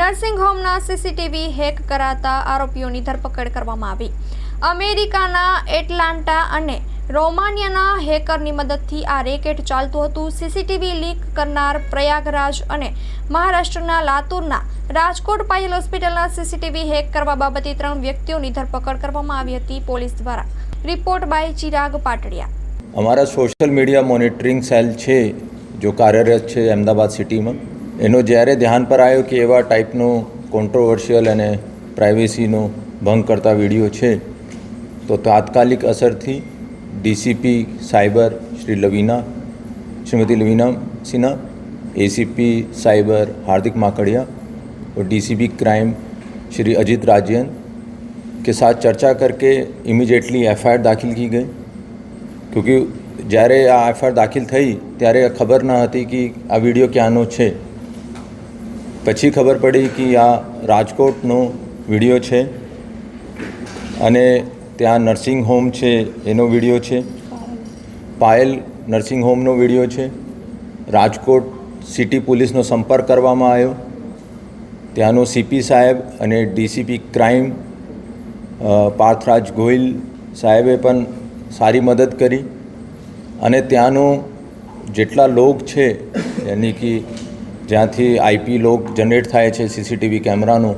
Nursing હોમના CCTV hack કરાતા આરોપીઓની ધરપકડ કરવામાં આવી. અમેરિકાના એટલાન્ટા અને રોમાનિયાના હેકરની મદદથી આ રેકેટ ચાલતું હતું. સીસીટીવી લીક કરનાર પ્રયાગરાજ અને મહારાષ્ટ્રના લાતુરના રાજકોટ પાયલ હોસ્પિટલના સીસીટીવી હેક કરવા બાબતે ત્રણ વ્યક્તિઓની ધરપકડ કરવામાં આવી હતી પોલીસ દ્વારા. Report by Chirag Patadiya. અમારા સોશિયલ મીડિયા મોનિટરિંગ સેલ છે, જો કાર્યરત છે અમદાવાદ સિટીમાં. એનો જ્યારે ધ્યાન પર આવ્યો કે એવા ટાઈપનો કોન્ટ્રોવર્શિયલ અને પ્રાઇવેસીનો ભંગ કરતા વીડિયો છે, તો તાત્કાલિક અસરથી DCP cyber, Shri Lavina, Shrimati Lavina Sinha ACP cyber, Hardik Makadiya DCP crime Shri Ajit Ajit કે સાથ ચર્ચા चर्चा करके इमीडिएटली एफआईआर दाखिल की गई क्योंकि જ્યારે આ એફઆઈઆર દાખલ થઈ, ત્યારે ખબર ન હતી કે આ વીડિયો ક્યાંનો છે. પછી ખબર પડી કે આ રાજકોટનો વીડિયો છે અને ત્યાં નર્સિંગ હોમ છે, એનો વીડિયો છે. પાયલ નર્સિંગ હોમનો વીડિયો છે. રાજકોટ સિટી પોલીસનો સંપર્ક કરવામાં આવ્યો. ત્યાંનો સીપી સાહેબ અને ડીસીપી ક્રાઇમ પાર્થરાજ ગોહિલ સાહેબે પણ સારી મદદ કરી. અને ત્યાંનો જેટલા લોક છે, યાની કે જ્યાંથી આઈપી લોક જનરેટ થાય છે સીસીટીવી કેમેરાનો,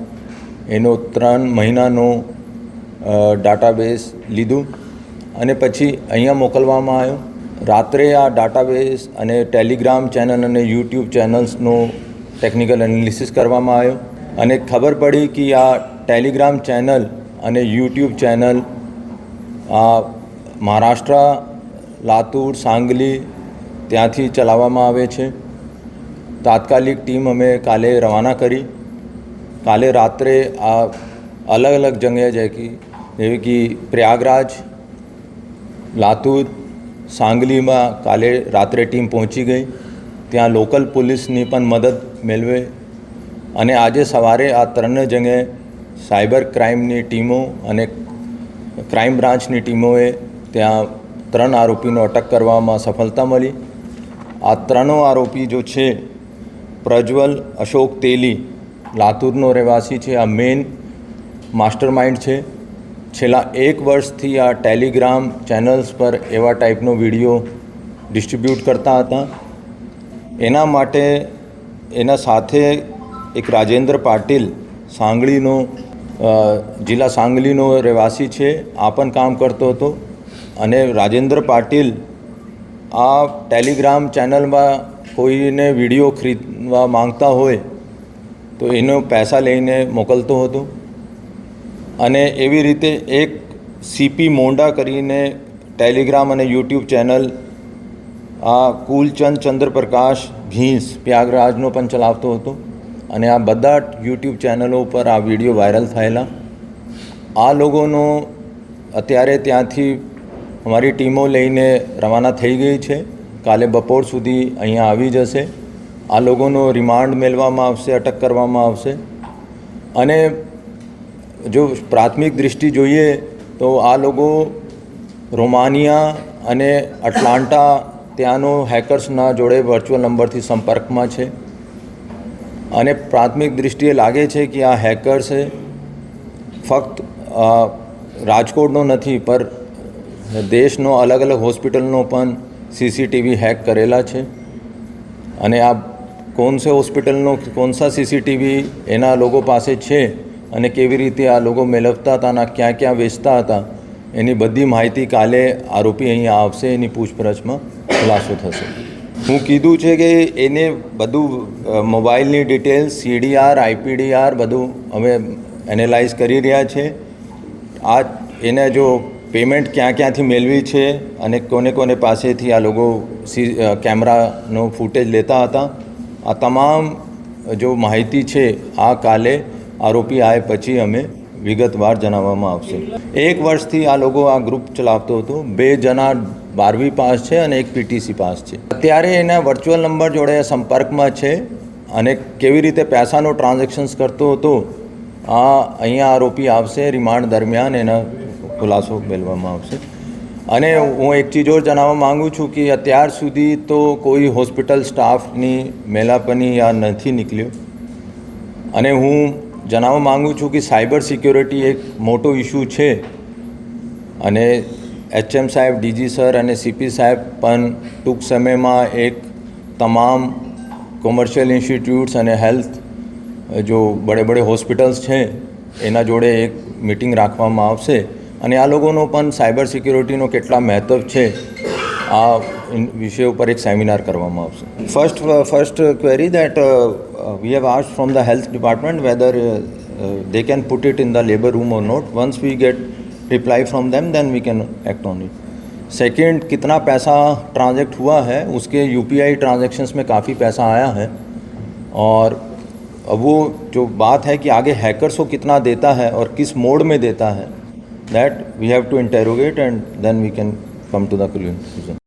એનો ત્રણ મહિનાનો ડાટાબેઝ લીધું અને પછી અહીંયા મોકલવામાં આવ્યો. રાત્રે આ ડાટાબેઝ અને ટેલિગ્રામ ચેનલ અને યુટ્યુબ ચેનલ્સનો ટેકનિકલ એનાલિસિસ કરવામાં આવ્યો અને ખબર પડી કે આ ટેલિગ્રામ ચેનલ અને યુટ્યુબ ચેનલ આ મહારાષ્ટ્ર, લાતુર, સાંગલી ત્યાંથી ચલાવવામાં આવે છે. તાત્કાલિક ટીમ અમે કાલે રવાના કરી. કાલે રાત્રે આ અલગ અલગ જગ્યાએ જાય કે, જેવી કે પ્રયાગરાજ, લાતુર, સાંગલીમાં કાલે રાત્રે ટીમ પહોંચી ગઈ. ત્યાં લોકલ પોલીસની પણ મદદ મેળવે. અને આજે સવારે આ ત્રણ જગ્યાએ સાયબર ક્રાઇમની ટીમો અને ક્રાઇમ બ્રાન્ચની ટીમોએ ત્યાં ત્રણ આરોપીનો અટક કરવામાં સફળતા મળી. આ ત્રણો આરોપી જો છે પ્રજ્વલ, અશોક તેલી લાતુરનો રહેવાસી છે. આ મેન માસ્ટર માઇન્ડ છે. છેલ્લા એક વર્ષથી આ ટેલિગ્રામ ચેનલ્સ પર એવા ટાઈપનો વીડિયો ડિસ્ટ્રીબ્યુટ કરતા હતા. એના માટે એના સાથે એક રાજેન્દ્ર પાટીલ સાંગલીનો જિલ્લા સાંગલીનો રહેવાસી છે. આ પણ કામ કરતો હતો. અને રાજેન્દ્ર પાટીલ આ ટેલિગ્રામ ચેનલમાં કોઈને વીડિયો ખરીદવા માંગતા હોય તો એનો પૈસા લઈને મોકલતો હતો. અને એવી રીતે એક સીપી મોંડા કરીને ટેલિગ્રામ અને યુટ્યુબ ચેનલ, આ કુલચંદ ચંદ્રપ્રકાશ ભીંસ પ્રયાગરાજનો પણ ચલાવતો હતો. અને આ બધા યુટ્યુબ ચેનલો ઉપર આ વીડિયો વાયરલ થયેલા. આ લોકોનો અત્યારે ત્યાંથી અમારી ટીમો લઈને રવાના થઈ ગઈ છે. કાલે બપોર સુધી અહીંયા આવી જશે. આ લોકોનો રિમાન્ડ મેળવવામાં આવશે, અટક કરવામાં આવશે. અને જો પ્રાથમિક દૃષ્ટિ જોઈએ તો આ લોકો રોમાનિયા અને અટલાન્ટા ત્યાંનો હેકર્સના જોડે વર્ચ્યુઅલ નંબરથી સંપર્કમાં છે. અને પ્રાથમિક દૃષ્ટિએ લાગે છે કે આ હેકર્સે ફક્ત રાજકોટનો નથી, પર દેશનો અલગ અલગ હોસ્પિટલનો પણ સીસીટીવી હેક કરેલા છે. અને આ કોણ સે હોસ્પિટલનો, કોણ સા સીસીટીવી એના લોકો પાસે છે અને કેવી રીતે આ લોકો મેળવતા હતા અને ક્યાં ક્યાં વેચતા હતા, એની બધી માહિતી કાલે આરોપી અહીંયા આવશે, એની પૂછપરછમાં ખુલાસો થશે. હું કીધું છે કે એને બધું મોબાઈલની ડિટેલ્સ, સીડીઆર, આઈપીડીઆર બધું અમે એનાલાઇઝ કરી રહ્યા છે. આ એને જો પેમેન્ટ ક્યાં ક્યાંથી મેળવી છે અને કોને કોને પાસેથી આ લોકો સી કેમેરાનો ફૂટેજ લેતા હતા? આ તમામ જો માહિતી છે, આ કાલે આરોપી આવે પછી અમે વિગતવાર જણાવવામાં આવશે. એક વર્ષથી આ લોકો આ ગ્રુપ ચલાવતો હતો. બે જણા બારવી પાસ છે અને એક પીટીસી પાસ છે. અત્યારે એના વર્ચ્યુઅલ નંબર જોડે સંપર્કમાં છે અને કેવી રીતે પૈસાનો ટ્રાન્ઝેક્શન્સ કરતો હતો, આ અહીંયા આરોપી આવશે રિમાન્ડ દરમિયાન એના ખુલાસો મેળવવામાં આવશે. અને હું એક ચીજ જણાવવા માગું છું કે અત્યાર સુધી તો કોઈ હોસ્પિટલ સ્ટાફની મેલાપની આ નથી નીકળ્યો. અને હું જણાવવા માગું છું કે સાયબર સિક્યોરિટી એક મોટો ઇશ્યુ છે. અને એચએમ સાહેબ, ડીજી સર અને સીપી સાહેબ પણ ટૂંક સમયમાં એક તમામ કોમર્શિયલ ઇન્સ્ટિટ્યૂટ્સ અને હેલ્થ જો બડે બડે હોસ્પિટલ્સ છે, એના જોડે એક મિટિંગ રાખવામાં આવશે. અને આ લોકોનો પણ સાયબર સિક્યોરિટીનો કેટલા મહત્ત્વ છે આ ઇન- વિષય ઉપર એક સેમિનાર કરવામાં આવશે first first query that we have ask from the health department whether they can put it in the labour room और note once we get reply from them then we can act on it second कितना पैसा ट्रांजेक्ट हुआ है उसके UPI transactions में काफ़ी पैसा आया है और अब वो जो बात है कि आगे हैकर्स को कितना देता है और किस मोड में देता है that we have to interrogate and then we can come to the conclusion.